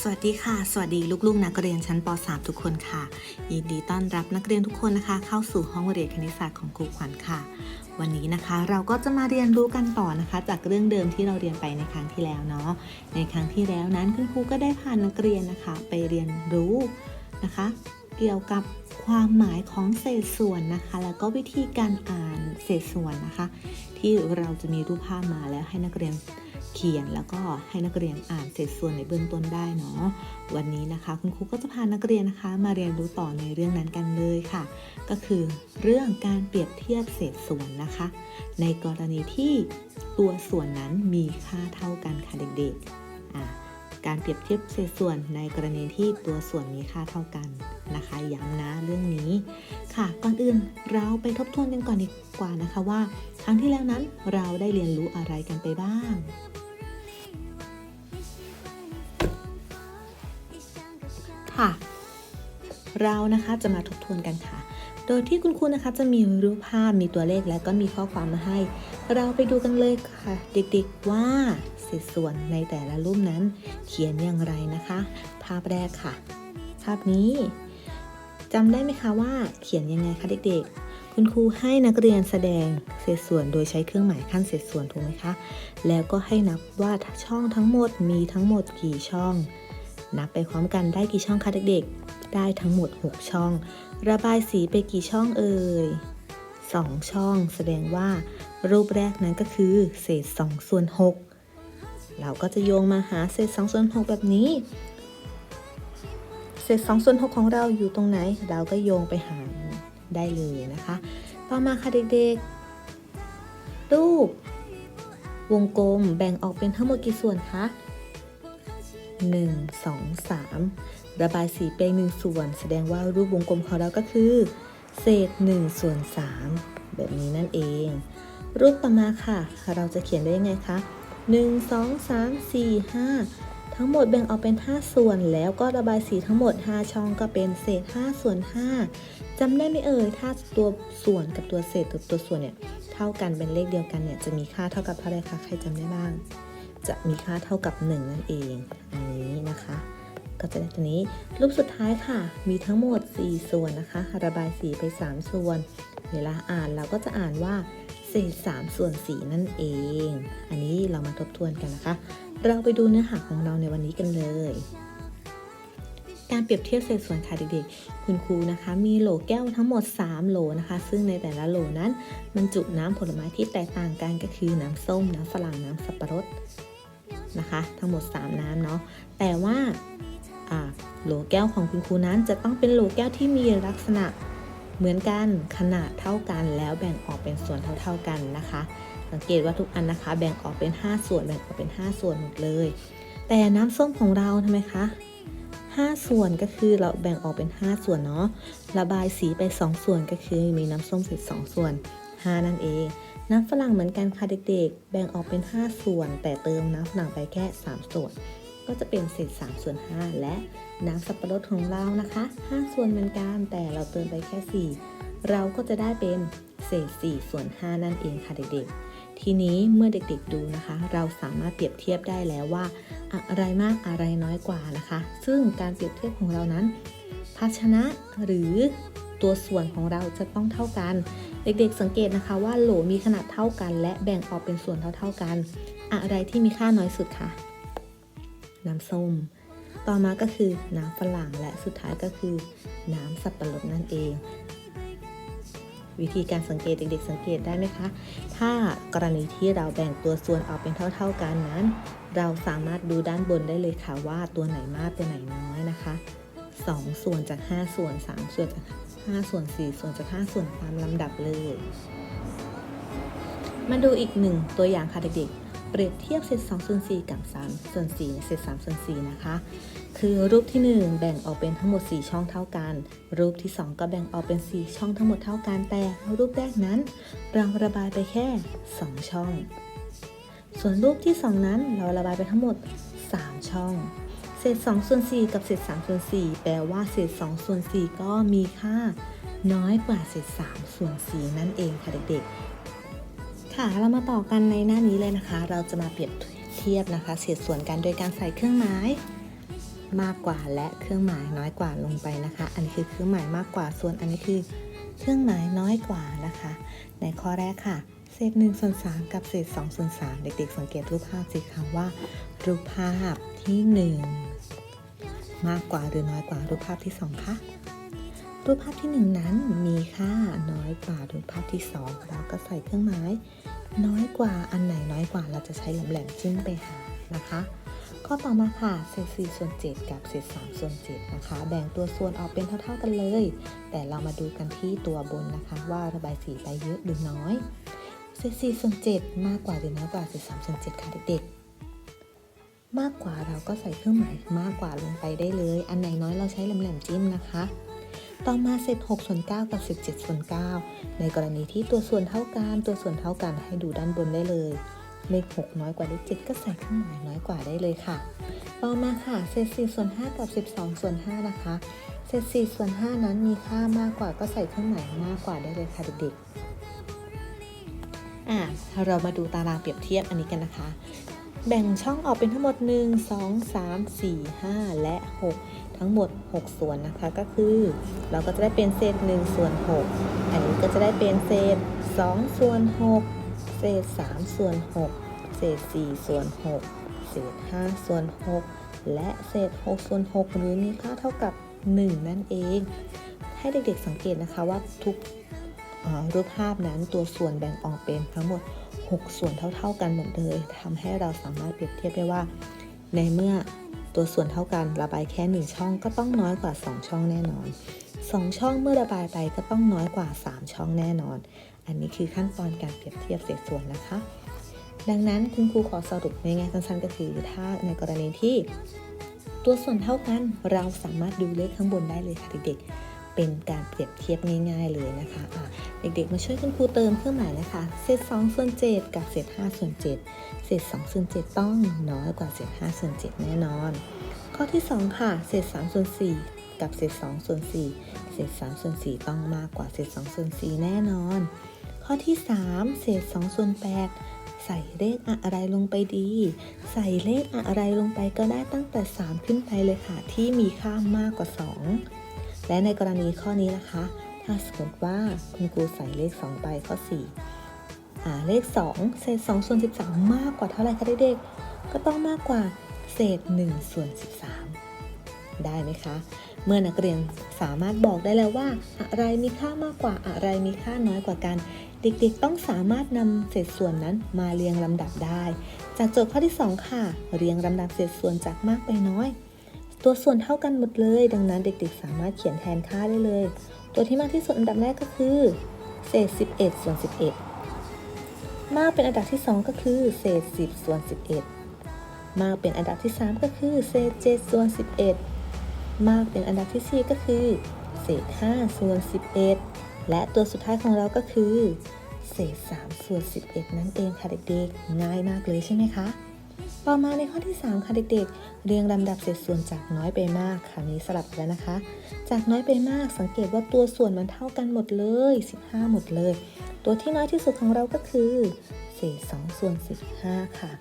สวัสดีค่ะ สวัสดีลูกๆนักเรียนชั้นป .3 ทุกคนค่ะ ยินดีต้อนรับนักเรียนทุกคนนะคะ เข้าสู่ห้องเรียนคณิตศาสตร์ของครูขวัญค่ะ วันนี้นะคะเราก็จะมาเรียนรู้กันต่อนะคะ จากเรื่องเดิมที่เราเรียนไปในครั้งที่แล้วเนาะในครั้งที่แล้วนั้นคุณครูก็ได้พานักเรียนนะคะ ไปเรียนรู้นะคะ เกี่ยวกับความหมายของเศษส่วนนะคะ แล้วก็วิธีการอ่านเศษส่วนนะคะ ที่เราจะมีรูปภาพมาแล้วให้นักเรียน เขียนแล้วก็ให้นักเรียนอ่านเศษส่วนในเบื้องต้นได้เนาะวันนี้นะคะ คุณครูก็จะพานักเรียนนะคะ มาเรียนรู้ต่อในเรื่องนั้นกันเลยค่ะ ก็คือเรื่องการเปรียบเทียบเศษส่วนนะคะ ในกรณีที่ตัวส่วนนั้นมีค่าเท่ากันค่ะเด็กๆการเปรียบเทียบเศษส่วนในกรณีที่ตัวส่วนมีค่าเท่ากันนะคะย้ำนะเรื่องนี้ค่ะก่อนอื่นเราไปทบทวนกันก่อนดีกว่านะคะว่า ครั้งที่แล้วนั้นเราได้เรียนรู้อะไรกันไปบ้าง ค่ะ เรานะคะจะมาทบทวนกันค่ะ โดยที่คุณครูนะคะจะมีรูปภาพมีตัวเลขและก็มีข้อความมาให้ เราไปดูกันเลยค่ะ เด็กๆว่าเศษส่วนในแต่ละรูปนั้น เขียนอย่างไรนะคะ ภาพแรกค่ะ ภาพนี้จำได้ไหมคะว่าเขียนยังไงคะเด็กๆคุณครูให้นักเรียนแสดงเศษส่วนโดยใช้เครื่องหมายขั้นเศษส่วนถูกไหมคะ แล้วก็ให้นับว่าช่องทั้งหมดมีทั้งหมดกี่ช่อง นับไปพร้อมกันได้กี่ช่องคะเด็กๆ ได้ทั้งหมด 6 ช่อง ระบายสีไปกี่ช่องเอ่ย2 ช่องแสดงว่า รูปแรกนั้นก็คือ เศษ2ส่วน6เราก็จะโยงมาหาเศษ2ส่วน6แบบนี้ เศษ2ส่วน6ของเราอยู่ตรงไหน เราก็โยงไปหาได้เลยนะคะ ต่อมาค่ะเด็กๆ รูป วงกลมแบ่งออกเป็นทั้งหมดกี่ส่วนคะ 1 2 3 ระบายสีไป1ส่วน แสดงว่ารูปวงกลมของเราก็คือ เศษ1ส่วน3แบบนี้นั่นเอง รูปต่อมาค่ะ เราจะเขียนได้ยังไงคะ 1 2 3 4 5 ทั้งหมดแบ่งออกเป็น 5 ส่วน แล้วก็ระบายสีทั้งหมด 5 ช่องก็เป็นเศษ 5 ส่วน 5จำได้ไหมเอ่ย ถ้าตัวส่วนกับตัวเศษกับตัวส่วนเนี่ย เท่ากันเป็นเลขเดียวกันเนี่ย จะมีค่าเท่ากับเท่าไรคะ ใครจำได้บ้าง จะมีค่าเท่ากับ 1 นั่นเอง อันนี้นะคะ ก็จะได้ตัวนี้ รูปสุดท้ายค่ะ มีทั้งหมด 4 ส่วนนะคะ ระบายสีไป 3 ส่วน เวลาอ่านเราก็จะอ่านว่าเศษ3ส่วน4นั่นเอง อันนี้เรามาทบทวนกันนะคะ เราไปดูเนื้อหาของเราในวันนี้กันเลยการเปรียบเทียบเศษส่วนค่ะเด็กๆ คุณครูนะคะ มีโหลแก้วทั้งหมด 3 โหลนะคะ ซึ่งในแต่ละโหลนั้นบรรจุน้ำผลไม้ที่แตกต่างกันก็คือน้ำส้ม น้ำฝรั่งน้ำสับปะรด นะคะ ทั้งหมด 3 น้ำเนาะแต่ว่าโหลแก้วของคุณครูนั้นจะต้องเป็นโหลแก้วที่มีลักษณะเหมือนกันขนาดเท่ากันแล้วแบ่งออกเป็นส่วนเท่า ๆกันนะคะ สังเกตว่าทุกอันนะคะ แบ่งออกเป็น 5 ส่วนแบ่งออกเป็น 5 ส่วนหมดเลย แต่น้ำส้มของเราทำไมคะ5 ส่วนก็คือเราแบ่งออกเป็น 5 ส่วนเนาะระบายสีไป 2 ส่วนก็คือมีน้ำส้มเศษ2ส่วน 5 นั่นเอง น้ำฝรั่งเหมือนกันค่ะเด็กๆ แบ่งออกเป็น 5 ส่วน แต่เติมน้ำฝรั่งไปแค่ 3 ส่วน ก็จะเป็นเศษ3ส่วน 5 และน้ำสับปะรดของเรานะคะ 5 ส่วนเหมือนกันแต่เราเติมไปแค่ 4 เราก็จะได้เป็นเศษ4ส่วน 5 นั่นเองค่ะเด็กๆ ทีนี้เมื่อเด็กๆดูนะคะ เราสามารถเปรียบเทียบได้แล้วว่า อะไรมากอะไรน้อยกว่านะคะ ซึ่งการเปรียบเทียบของเรานั้น ภาชนะหรือตัวส่วนของเราจะต้องเท่ากัน เด็กๆสังเกตนะคะว่าโหลมีขนาดเท่ากัน และแบ่งออกเป็นส่วนเท่าๆกัน อะไรที่มีค่าน้อยสุดคะน้ำส้ม ต่อมาก็คือน้ำฝรั่งและสุดท้ายก็คือ น้ำสับปะรดนั่นเอง วิธีการสังเกตเด็กๆ สังเกตได้ไหมคะ ถ้ากรณีที่เราแบ่งตัวส่วนออกเป็นเท่า ๆกันนั้น เราสามารถดูด้านบนได้เลยค่ะว่าตัวไหนมากตัวไหนน้อยนะคะ 2 ส่วนจาก 5 ส่วน 3 ส่วนจาก 5 ส่วน 4 ส่วนจาก5ส่วนตามลำดับเลย มาดูอีกหนึ่งตัวอย่างค่ะเด็กๆ เปรียบเทียบเศษ2ส่วน4กับ3ส่วน4เศษ3ส่วน4นะคะ คือรูปที่ 1 แบ่งออกเป็นทั้งหมด 4 ช่องเท่ากัน รูปที่ 2 ก็แบ่งออกเป็น 4 ช่องทั้งหมดเท่ากัน แต่รูปแรกนั้นเราระบายไปแค่ 2 ช่อง ส่วนรูปที่ 2 นั้นเราระบายไปทั้งหมด 3 ช่อง ศษ2ส่วน4กับเศษ3ส่วน4แปลว่าเศษ2ส่วน4ก็มีค่าน้อยกว่าเศษ3ส่วน4นั่นเองค่ะเด็กๆ ค่ะเรามาต่อกันในหน้านี้เลยนะคะ เราจะมาเปรียบเทียบนะคะ เศษส่วนกันโดยการใส่เครื่องหมายมากกว่าและเครื่องหมายน้อยกว่าลงไปนะคะ อันนี้คือเครื่องหมายมากกว่าส่วนอันนี้คือ เครื่องหมายน้อยกว่านะคะ ในข้อแรกค่ะเศษ1ส่วน3กับเศษ2ส่วน3เด็กๆ สังเกตรูปภาพสิคะว่า รูปภาพที่ 1 มากกว่าหรือน้อยกว่ารูปภาพที่ 2คะรูปภาพที่ 1 นั้นมีค่าน้อยกว่ารูปภาพที่ 2 เราก็ใส่เครื่องหมาย น้อยกว่าอันไหนน้อยกว่าเราจะใช้แหลมๆจิ้มไปหานะคะข้อต่อมาค่ะเศษ4ส่วน7กับเศษ3ส่วน7นะคะ แบ่งตัวส่วนออกเป็นเท่า ๆกันเลย แต่เรามาดูกันที่ตัวบนนะคะ ว่าระบายสีไปเยอะหรือน้อยเศษ4ส่วน7มากกว่าหรือน้อยกว่าเศษ3ส่วน7ค่ะเด็กๆ มากกว่าเราก็ใส่เครื่องหมายมากกว่าลงไปได้เลย อันไหนน้อยเราใช้แหลมๆจิ้มนะคะ ต่อมาเศษ6ส่วน9กับ 17ส่วน9ในกรณีที่ตัวส่วนเท่ากันตัวส่วนเท่ากันให้ดูด้านบนได้เลยเลข6น้อยกว่าเลข7ก็ใส่เครื่องหมายน้อยกว่าได้เลยค่ะ ต่อมาค่ะเศษ4ส่วน5กับ 12ส่วน5นะคะ เศษ4ส่วน5นั้นมีค่ามากกว่าก็ใส่เครื่องหมายมากกว่าได้เลยค่ะเด็กๆอะเรามาดูตารางเปรียบเทียบอันนี้กันนะคะ แบ่งช่องออกเป็นทั้งหมด 1 2 3 4 5 และ 6 ทั้งหมด 6 ส่วนนะคะก็คือ เราก็จะได้เป็นเศษ1ส่วน 6 อันนี้ก็จะได้เป็นเศษ 2 ส่วน 6 เศษ 3 ส่วน 6 เศษ 4 ส่วน 6 เศษ 5 ส่วน 6 และเศษ 6 ส่วน 6 หรือมีค่าเท่ากับ 1 นั่นเอง ให้เด็กๆสังเกตนะคะว่าทุกรูปภาพนั้นตัวส่วนแบ่งออกเป็นทั้งหมด 6 ส่วนเท่า ๆกันหมดเลยทำให้เราสามารถเปรียบเทียบได้ว่า ในเมื่อตัวส่วนเท่ากันระบายแค่ 1 ช่องก็ต้องน้อยกว่า 2 ช่องแน่นอน 2 ช่องเมื่อระบายไปก็ต้องน้อยกว่า 3 ช่องแน่นอน อันนี้คือขั้นตอนการเปรียบเทียบเศษส่วนนะคะ ดังนั้นคุณครูขอสรุปง่ายๆสั้นๆ ก็คือถ้าในกรณีที่ ตัวส่วนเท่ากันเราสามารถดูเลขข้างบนได้เลยค่ะเด็กๆ เป็นการเปรียบเทียบง่ายๆเลยนะคะะเด็กๆ มาช่วยคุณครูเติมเครื่องหมายนะคะ เศษ2ส่วน7กับเศษ5ส่วน7เศษ2ส่วน7ต้องน้อยกว่าเศษ5ส่วน7แน่นอน ข้อที่ 2 ค่ะ เศษ3ส่วน4กับเศษ2ส่วน4เศษ3ส่วน4ต้องมากกว่าเศษ2ส่วน4แน่นอน ข้อที่ 3 เศษ2ส่วน8ใส่เลขอะไรลงไปดี ใส่เลขอะไรลงไปก็ได้ตั้งแต่ 3 ขึ้นไปเลยค่ะ ที่มีค่ามากกว่า 2 และในกรณีข้อนี้นะคะ ถ้าสมมติว่าคุณครูใส่เลข 2 ไปข้อ4อ่าเลข 2 เศษ2ส่วน13 มากกว่าเท่าไหร่คะเด็กๆก็ต้องมากกว่าเศษ1ส่วน13 ได้ไหมคะ เมื่อนักเรียนสามารถบอกได้แล้วว่า อะไรมีค่ามากกว่าอะไรมีค่าน้อยกว่ากันเด็กๆ ต้องสามารถนำเศษส่วนนั้นมาเรียงลำดับได้ จากโจทย์ข้อที่ 2 ค่ะ เรียงลำดับเศษส่วนจากมากไปน้อย ตัวส่วนเท่ากันหมดเลย ดังนั้นเด็กๆ สามารถเขียนแทนค่าได้เลย ตัวที่มากที่สุดอันดับแรกก็คือ เศษ 11 ส่วน 11 มากเป็นอันดับที่ 2 ก็คือ เศษ 10 ส่วน 11 มากเป็นอันดับที่ 3 ก็คือ เศษ 7 ส่วน 11 มากเป็นอันดับที่ 4 ก็คือ เศษ 5 ส่วน 11 และตัวสุดท้ายของเราก็คือ เศษ 3 ส่วน 11 นั่นเองค่ะเด็กๆ ง่ายมากเลยใช่ไหมคะ ต่อมาในข้อที่ 3 ค่ะเด็กๆ เรียงลำดับเศษส่วนจากน้อยไปมากคราวนี้สลับแล้วนะคะ จากน้อยไปมากสังเกตว่าตัวส่วนมันเท่ากันหมดเลย 15 หมดเลย ตัวที่น้อยที่สุดของเราก็คือ เศษ2ส่วน15 ค่ะ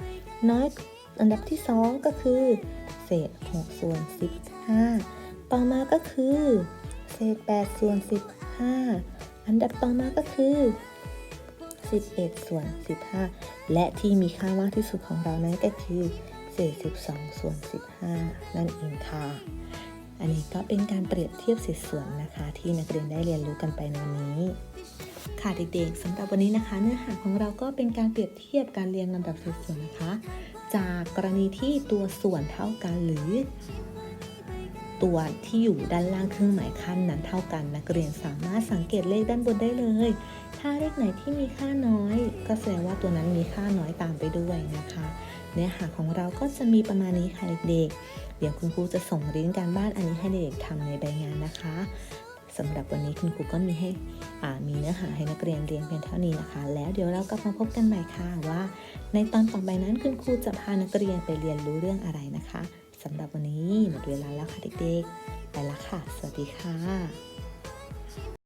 น้อยอันดับที่ 2 ก็คือ เศษ6ส่วน15 ต่อมาก็คือ เศษ8ส่วน15 อันดับต่อมาก็คือ 11 ส่วน 15 และที่มีค่ามากที่สุดของเรานั้นก็คือเศษ12ส่วน 15 นั่นเองค่ะ อันนี้ก็เป็นการเปรียบเทียบเศษส่วนนะคะ ที่นักเรียนได้เรียนรู้กันไปในวันนี้ ค่ะเด็กๆสำหรับวันนี้นะคะ เนื้อหาของเราก็เป็นการเปรียบเทียบการเรียงลำดับเศษส่วนนะคะ จากกรณีที่ตัวส่วนเท่ากันหรือ ตัวที่อยู่ด้านล่างเครื่องหมายขั้นนั้นเท่ากัน นักเรียนสามารถสังเกตเลขด้านบนได้เลย ถ้าเลขไหนที่มีค่าน้อย ก็แสดงว่าตัวนั้นมีค่าน้อยตามไปด้วยนะคะ เนื้อหาของเราก็จะมีประมาณนี้ค่ะเด็กๆ เดี๋ยวคุณครูจะส่งลิงก์การบ้านอันนี้ให้เด็กๆทำในใบงานนะคะสำหรับวันนี้คุณครูก็มีให้มีเนื้อหาให้นักเรียนเรียนเพียงเท่านี้นะคะ แล้วเดี๋ยวเรากลับมาพบกันใหม่ค่ะว่า ในตอนต่อไปนั้นคุณครูจะพานักเรียนไปเรียนรู้เรื่องอะไรนะคะ สำหรับวันนี้หมดเวลาแล้วค่ะเด็กๆ ไปละค่ะ สวัสดีค่ะ